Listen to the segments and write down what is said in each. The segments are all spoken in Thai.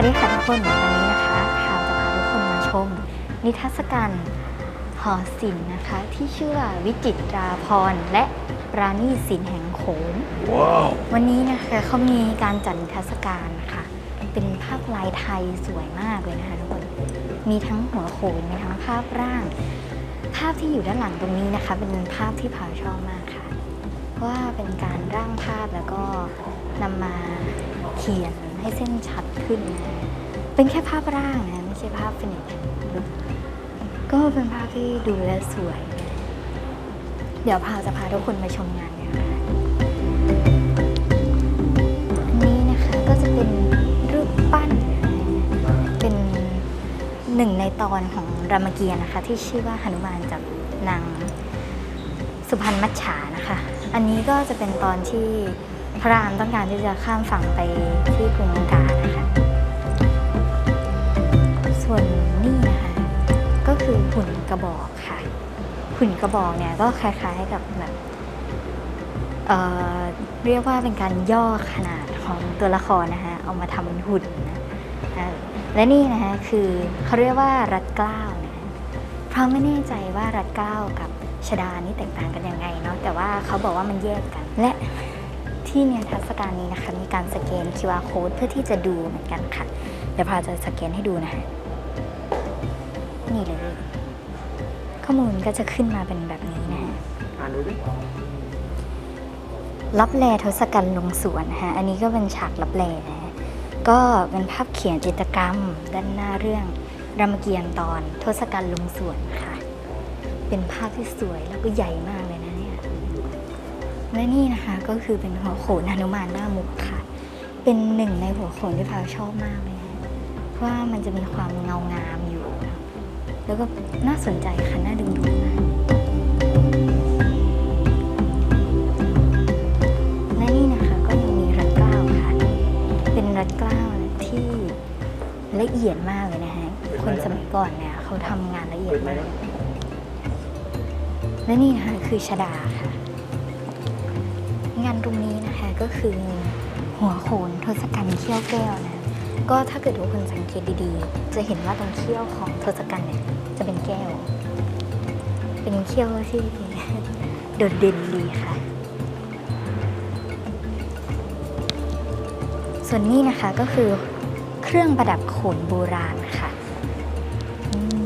วัสดีค่ะทุกคนวันนี้นะคะพาวจะพาทุกคนมาชม นิทรรศการหอศิลป์นะคะ ที่ชื่อว่าวิจิตราพรณ์และปราณีศิลป์แห่งโขง Wow. วันนี้นะคะเขามีการจัดนิทรรศการนะคะเป็นภาพลายไทยสวยมากเลยนะคะทุกคน มีทั้งหัวโขนมีทั้งภาพร่าง ภาพที่อยู่ด้านหลังตรงนี้นะคะ เป็นภาพที่พาวชอบมากค่ะเพราะ ว่าเป็นการร่างภาพแล้วก็นำมาเขียนให้เส้นชัดขึ้นนะเป็นแค่ภาพร่างนะไม่ใช่ภาพฟินิชก็เป็นภาพที่ดูแลวสวย เดี๋ยวพาวจะพาทุกคนมาชมงานกันนะคะอันนี้นะคะก็จะเป็นรูปปั้น เป็นหนึ่งในตอนของรามเกียรติ์นะคะ ที่ชื่อว่าหนุมานจากนางสุพรรณมัจฉานะคะ อันนี้ก็จะเป็นตอนที่พระรามต้องการที่จะข้ามฝั่งไปที่กรุงกานะคะ ส่วนนี่นะคะ ก็คือหุ่นกระบอกค่ะ หุ่นกระบอกเนี่ยก็คล้ายๆกับแบบเเรียกว่าเป็นการย่อขนาดของตัวละครนะคะ เอามาทำเป็นหุ่นนะและนี่นะคะคือเขาเรียกว่ารัดเกล้านะเพราะไม่แน่ใจว่ารัดเกล้ากับ ชดานี่แตกต่างกันยังไงเนาะแต่ว่าเขาบอกว่ามันแยกกัน และที่เนี่ยเทรรศการนี้นะคะ มีการสแกน QR code เพื่อที่จะดูเหมือนกันค่ะ เดี๋ยวพาจะสแกนให้ดูนะคะนี่เลย ข้อมูลก็จะขึ้นมาเป็นแบบนี้นะคะอ่านดูดิรับแลทศกัณฐ์ลงสวนนะฮะ อันนี้ก็เป็นฉากรับแลนะฮะ ก็เป็นภาพเขียนจิตรกรรม ด้านหน้าเรื่องรามเกียรติ์ตอนทศกัณฐ์ลงสวนค่ะ เป็นภาพที่สวยแล้วก็ใหญ่มากเลยนะเนี่ย และนี่นะคะก็คือเป็นหัวโขนหนุมานหน้ามุกค่ะ เป็นหนึ่งในหัวโขนที่พาวชอบมากเลยนะเพราะว่ามันจะมีความเงางามอยู่ แล้วก็น่าสนใจค่ะน่าดึงดูดมากและนี่นะคะก็ยังมีรัดเกล้าค่ะ เป็นรัดเกล้าที่ละเอียดมากเลยนะฮะ คนสมัยก่อนเนี่ยเขาทำงานละเอียดมาก และนี่นะคะคือชดาค่ะ งานตรงนี้นะคะก็คือหัวโขนทศกัณฐ์เขี้ยวแก้วนะ ก็ถ้าเกิดทุกคนสังเกตดีๆ จะเห็นว่าตรงเขี้ยวของทศกัณฐ์เนี่ยจะเป็นแก้ว เป็นเขี้ยวที่โดดเด่นดีค่ะ ส่วนนี้นะคะก็คือเครื่องประดับโขนโบราณค่ะ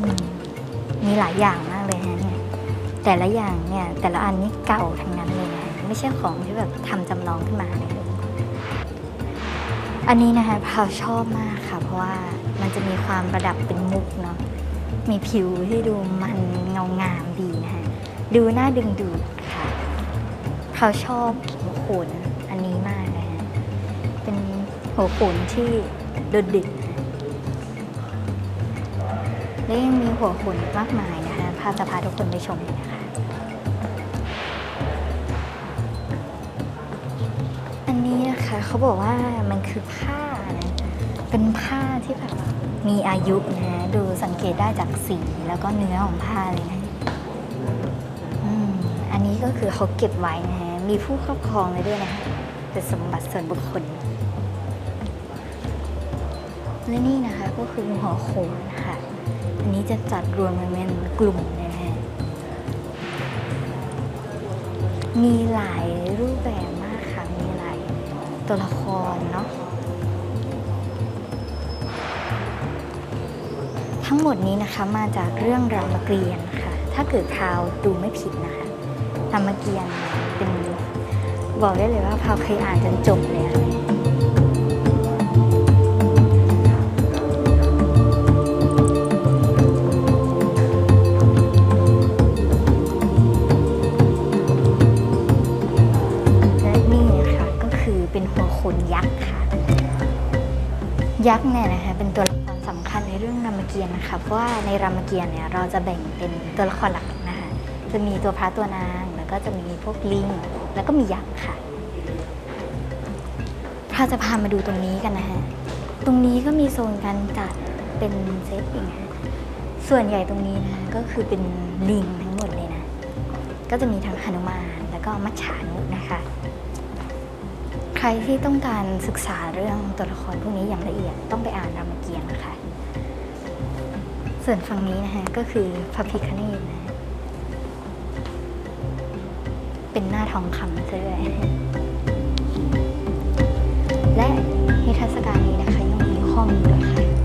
มมีหลายอย่าง แต่ละอย่างเนี่ยแต่ละอันนี้เก่าทั้งนั้นเลยนะไม่ใช่ของที่แบบทำจำลองขึ้นมาเลยอันนี้นะคะพาวชอบมากค่ะ เพราะว่ามันจะมีความประดับเป็นมุกเนาะมีผิวที่ดูมันเงางามดีนะคะดูน่าดึงดูดค่ะพาวชอบหัวโขนอันนี้มากนะฮะเป็นหัวโขนที่โดดเด่นและยังมีหัวโขนมากมายนะคะพาจะพาทุกคนไปชมนะคะ เขาบอกว่ามันคือผ้านะเป็นผ้าที่แบบมีอายุนะดูสังเกตได้จากสีแล้วก็เนื้อของผ้าเลยนะอืมอันนี้ก็คือเขาเก็บไว้นะฮะมีผู้ครอบครองเลยด้วยนะคะเป็นสมบัติส่วนบุคคลและนี่นะคะก็คือหัวโขนค่ะ อันนี้จะจัดรวมกันเป็นกลุ่มนะฮะ มีหลายรูปแบบ รเนาะทั้งหมดนี้นะคะมาจากเรื่องรามเกียรติ์ค่ะถ้าเกิดพาวดูไม่ผิดนะคะรามเกียรติ์เป็นบอกได้เลยว่าพาวเคยอ่านจนจบเลย ยักษ์เนี่ยนะคะเป็นตัวละครสำคัญในเรื่องรามเกียรติ์นะคะเพราะว่าในรามเกียรติ์เนี่ยเราจะแบ่งเป็นตัวละครหลักนะคะจะมีตัวพระตัวนางแล้วก็จะมีพวกลิงแล้วก็มียักษ์ค่ะพระจะพามาดูตรงนี้กันนะฮะตรงนี้ก็มีโซนการจัดเป็นเซตอีกนะส่วนใหญ่ตรงนี้นะก็คือเป็นลิงทั้งหมดเลยนะ ก็จะมีทั้งหนุมานแล้วก็มัจฉานุนะคะ ครที่ต้องการศึกษาเรื่องตัวละครพวกนี้อย่างละเอียดต้องไปอ่านรามเกียรติ์นะคะ ส่วนฝั่งนี้นะคะก็คือพระพิคเนตนะฮะเป็นหน้าทองคำซะด้วยและนิทรรศการนี้นะคะยังมีข้อมูลด้วยค่ะ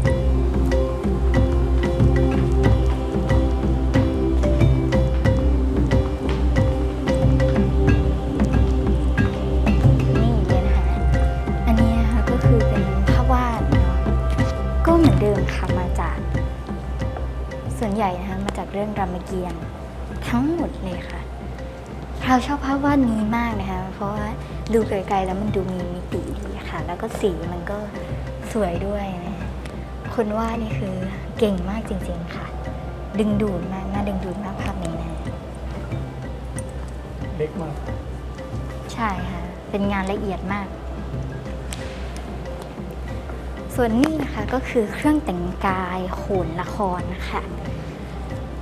ส่วนใหญ่นะคะมาจากเรื่องรามเกียรติ์ทั้งหมดเลยค่ะเราชอบภาพวาดนี้มากนะคะ เพราะว่าดูไกลๆแล้วมันดูมีมิติดีค่ะ แล้วก็สีมันก็สวยด้วยนะคนวาดนี่คือเก่งมากจริงๆค่ะ ดึงดูดมากน่าดึงดูดมากภาพนี้นะเล็กมาก ใช่ค่ะ เป็นงานละเอียดมาก ส่วนนี้นะคะก็คือเครื่องแต่งกายโขนละครนะคะ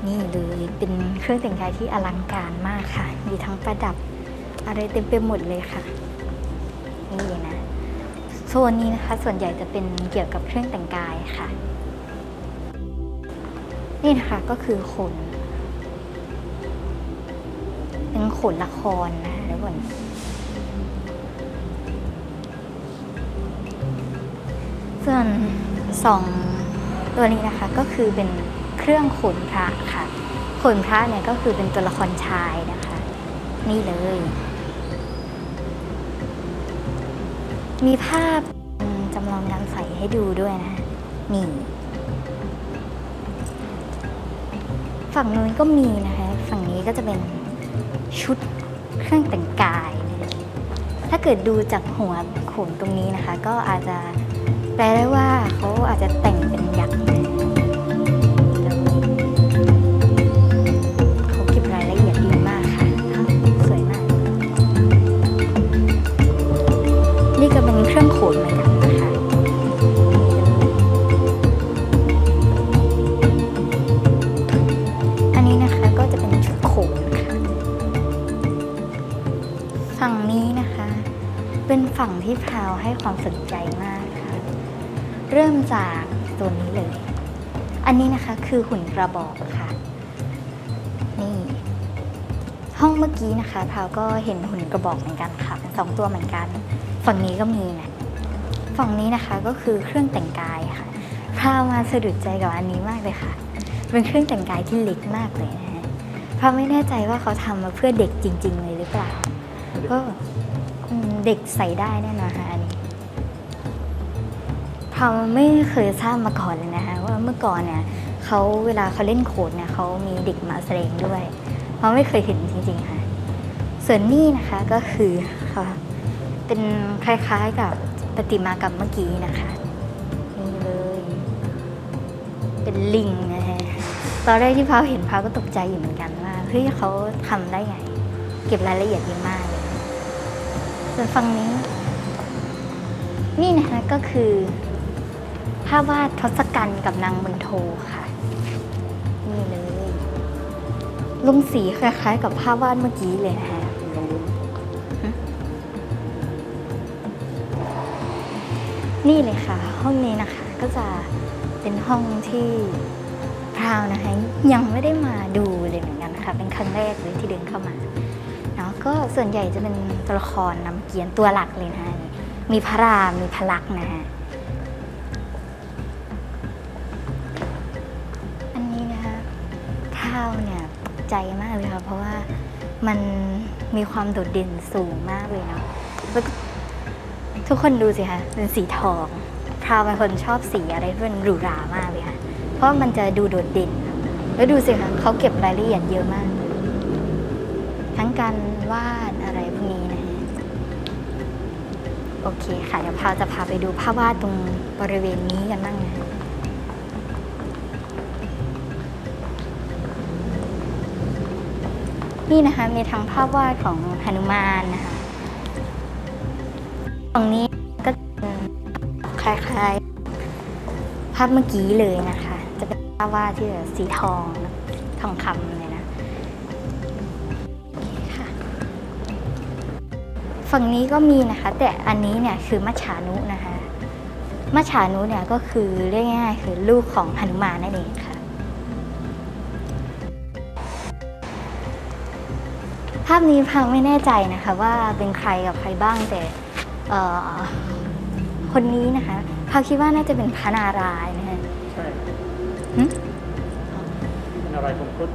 นี่เลยเป็นเครื่องแต่งกายที่อลังการมากค่ะ มีทั้งประดับอะไรเต็มไปหมดเลยค่ะ นี่นะโซนนี้นะคะส่วนใหญ่จะเป็นเกี่ยวกับเครื่องแต่งกายค่ะ นี่นะคะก็คือขน เป็นขนละครนะคะทุกคน ส่วนสองตัวนี้นะคะก็คือเป็นเครื่องขุนพระค่ะขุนพระเนี่ยก็คือเป็นตัวละครชายนะคะ นี่เลย มีภาพจำลองการใส่ให้ดูด้วยนะนี่ฝั่งนู้นก็มีนะคะ ฝั่งนี้ก็จะเป็นชุดเครื่องแต่งกาย ถ้าเกิดดูจากหัวโขนตรงนี้นะคะ ก็อาจจะ แปลได้ว่าเขาอาจจะแต่งเป็นยักษ์ คือหุ่นกระบอกค่ะ นี่ ห้องเมื่อกี้นะคะพราวก็เห็นหุ่นกระบอกเหมือนกันค่ะเป็นสองตัวเหมือนกัน ฝั่งนี้ก็มีนะฝั่งนี้นะคะก็คือเครื่องแต่งกายค่ะพราวมาสะดุดใจกับอันนี้มากเลยค่ะ เป็นเครื่องแต่งกายที่เล็กมากเลยนะฮะพราวไม่แน่ใจว่าเขาทำมาเพื่อเด็กจริง ๆ เลยหรือเปล่าก็เด็กใส่ได้แน่นอนค่ะอันนี้เราไม่เคยทราบมาก่อนเลยนะคะว่าเมื่อก่อนเนี่ย เขาเวลาเขาเล่นโขนเนี่ยเขามีเด็กมาแสดงด้วยเราไม่เคยเห็นจริงๆค่ะ ส่วนนี้นะคะก็คือค่ะเป็นคล้ายๆกับประติมากรรมเมื่อกี้นะคะนี่เลย เป็นลิงนะฮะตอนแรกที่พาวเห็นพาวก็ตกใจอยู่เหมือนกันว่าเฮ้ยเขาทำได้ไง เก็บรายละเอียดดีมากเลยส่วนฝั่งนี้ นี่นะคะก็คือภาพวาดทศกัณฐ์กับนางบนโทค่ะ ลงสีคล้ายๆ กับภาพวาดเมื่อกี้เลยนะคะนี่เลยค่ะ ห้องนี้นะคะ ก็จะเป็นห้องที่พราวนะคะ ยังไม่ได้มาดูเลยเหมือนกันนะคะ เป็นครั้งแรกเลยที่เดินเข้ามาเนาะก็ส่วนใหญ่จะเป็นตัวละครนำเกียรติตัวหลักเลยนะคะมีพระรามมีพระลักษณ์นะฮะ ใจมากเลยค่ะ เพราะว่ามันมีความโดดเด่นสูงมากเลยเนาะแล้วทุกคนดูสิคะเป็นสีทอง พราวเป็นคนชอบสีอะไรที่มันหรูหรามากเลยค่ะ เพราะมันจะดูโดดเด่น แล้วดูสิคะเขาเก็บรายละเอียดเยอะมาก ทั้งการวาดอะไรพวกนี้นะฮะโอเคค่ะ เดี๋ยวพาวจะพาไปดูภาพวาดตรงบริเวณนี้กันบ้างนะ นี่นะคะมีทั้งภาพวาดของหนุมานนะคะตรงนี้ก็คล้ายๆ ภาพเมื่อกี้เลยนะคะ จะเป็นภาพวาดที่แบบสีทองทองคำเลยนะโอเคค่ะฝฝั่งนี้ก็มีนะคะ แต่อันนี้เนี่ยคือมัจฉานุนะคะมัจฉานุเนี่ยก็คือเรียกง่ายๆคือลูกของหนุมานนั่นเองค่ะาพนี้พังไม่แน่ใจนะคะว่าเป็นใครกับใครบ้างแต่เอ่อคนนี้นะคะพังคิดว่าน่าจะเป็นพระนารายณ์นะคะใช่หึเป็นอะไรผมครุด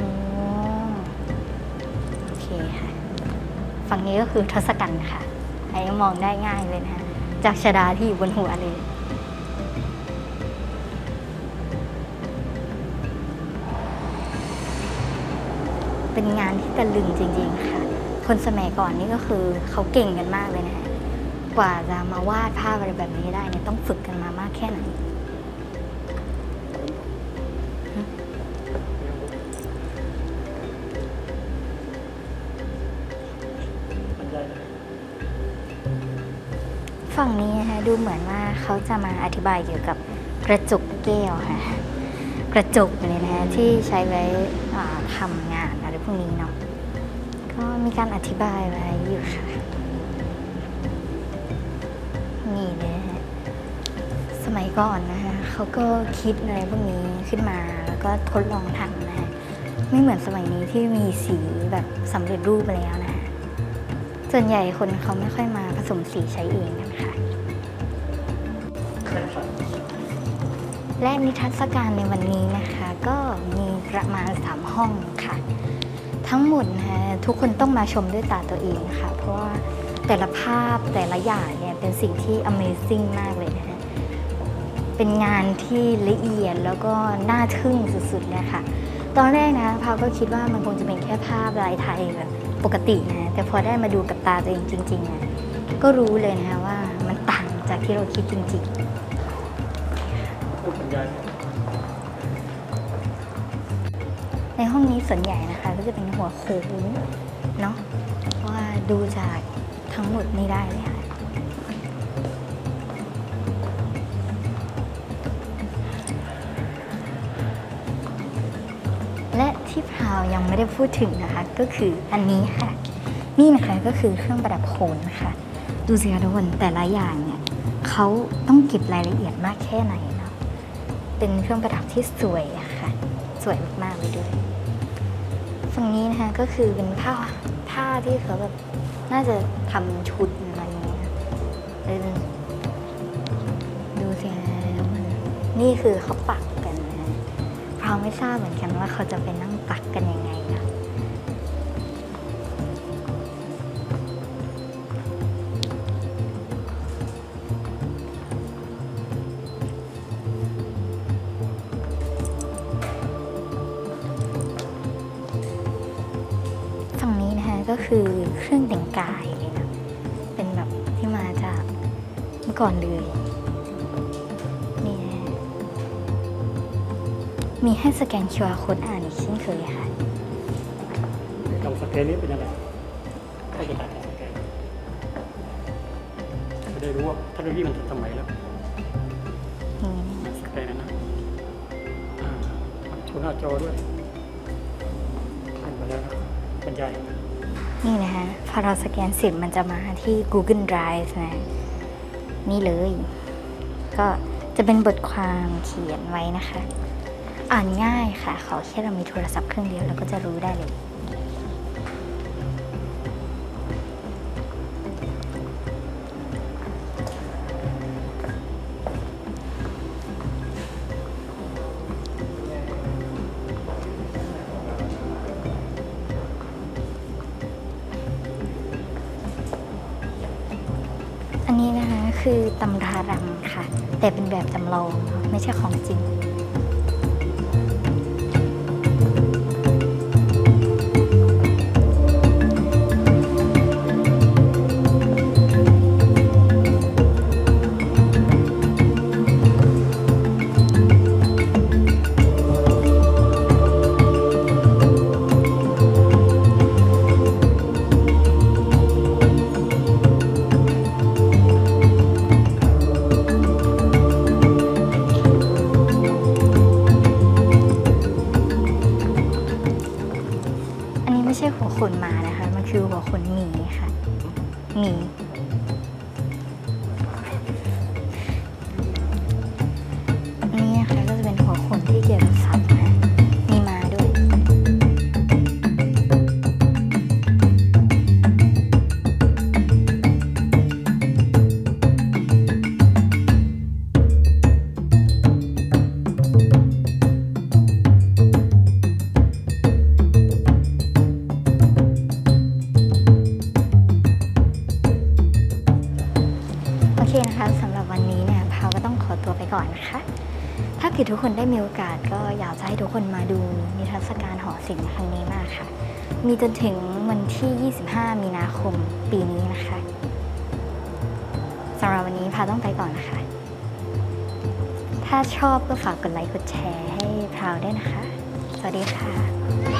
อ๋อโอเคค่ะ ฝั่งนี้ก็คือทศกัณฐ์ค่ะไอ้มองได้ง่ายเลยนะคะจากชดาที่อยู่บนหัวเลย เป็นงานที่ตะลึงจริง ๆ ค่ะ คนสมัยก่อนนี่ก็คือเขาเก่งกันมากเลยนะคะกว่าจะมาวาดภาพอะไรแบบนี้ได้เนี่ยต้องฝึกกันมามากแค่ไหนฝั่งนี้นะคะดูเหมือนว่าเขาจะมาอธิบายเกี่ยวกับกระจกแก้วค่ะ กระจกเนี่ยนะคะที่ใช้ไว้ทำงานอะไรพวกนี้เนาะก็มีการอธิบายไว้อยู่ค่ะนี่เลยนะสมัยก่อนนะคะเขาก็คิดอะไรพวกนี้ขึ้นมาแล้วก็ทดลองทำนะคะไม่เหมือนสมัยนี้ที่มีสีแบบสำเร็จรูปไปแล้วนะคะส่วนใหญ่คนเขาไม่ค่อยมาผสมสีใช้เองกันค่ะ แข่งขันและนิทรรศการในวันนี้นะคะ ก็มีประมาณ 3 ห้องค่ะ ทั้งหมดนะคะทุกคนต้องมาชมด้วยตาตัวเองค่ะ เพราะว่าแต่ละภาพแต่ละอย่างเนี่ยเป็นสิ่งที่ Amazing มากเลยนะคะเป็นงานที่ละเอียดแล้วก็น่าทึ่งสุดๆเลยค่ะ ตอนแรกนะพาวก็คิดว่ามันคงจะเป็นแค่ภาพลายไทยแบบปกตินะแต่พอได้มาดูกับตาตัวเองจริงๆนะก็รู้เลยนะคะว่ามันต่างจากที่เราคิดจริง ๆ ในห้องนี้ส่วนใหญ่นะคะก็จะเป็นหัวโขนเนาะเพราะว่าดูจากทั้งหมดนี่ได้เลยค่ะ และที่พราวยังไม่ได้พูดถึงนะคะ ก็คืออันนี้ค่ะ นี่นะคะก็คือเครื่องประดับโขนค่ะดูสิคะทุกคนแต่ละอย่างเนี่ยเขาต้องเก็บรายละเอียดมากแค่ไหน เป็นเครื่องประดับที่สวยอะค่ะ สวยมากๆเลยด้วย ฝั่งนี้นะคะก็คือเป็นผ้าผ้าที่เขาแบบน่าจะทำชุดอะไรอย่างเงี้ยเออดูสิคะมันนี่คือเขาปักกันนะพราไม่ทราบเหมือนกันว่าเขาจะไปนั่งปักกันยังไง ก่อนเลย นี่นะฮะมีให้สแกน QR code อ่านอีกเช่นเคยค่ะลองสแกนนี้เป็นยังไงให้จะตัดสแกนจะได้รู้ว่าเทคโนโลยีมันทันสมัยแล้วนี่สแกนนะอ่าโชว์หน้าจอด้วยขึ้นไปแล้วนะบรรยายนี่นะคะพอเราสแกนเสร็จมันจะมาที่ Google Drive นะ นี่เลย ก็จะเป็นบทความเขียนไว้นะคะ อ่านง่ายค่ะ ขอแค่เรามีโทรศัพท์เครื่องเดียวเราก็จะรู้ได้เลย แต่เป็นแบบจำลองไม่ใช่ของจริง ขนมานะคะ มันคือหัวขนหมีค่ะหมี ทุกคนได้มีโอกาสก็อยากจะให้ทุกคนมาดูนิทรรศการหอศิลป์ครั้งนี้มากค่ะ มีจนถึงวันที่ 25 มีนาคมปีนี้นะคะสำหรับวันนี้พาต้องไปก่อนนะคะ ถ้าชอบก็ฝากกดไลค์กดแชร์ให้พราวด้วยนะคะ สวัสดีค่ะ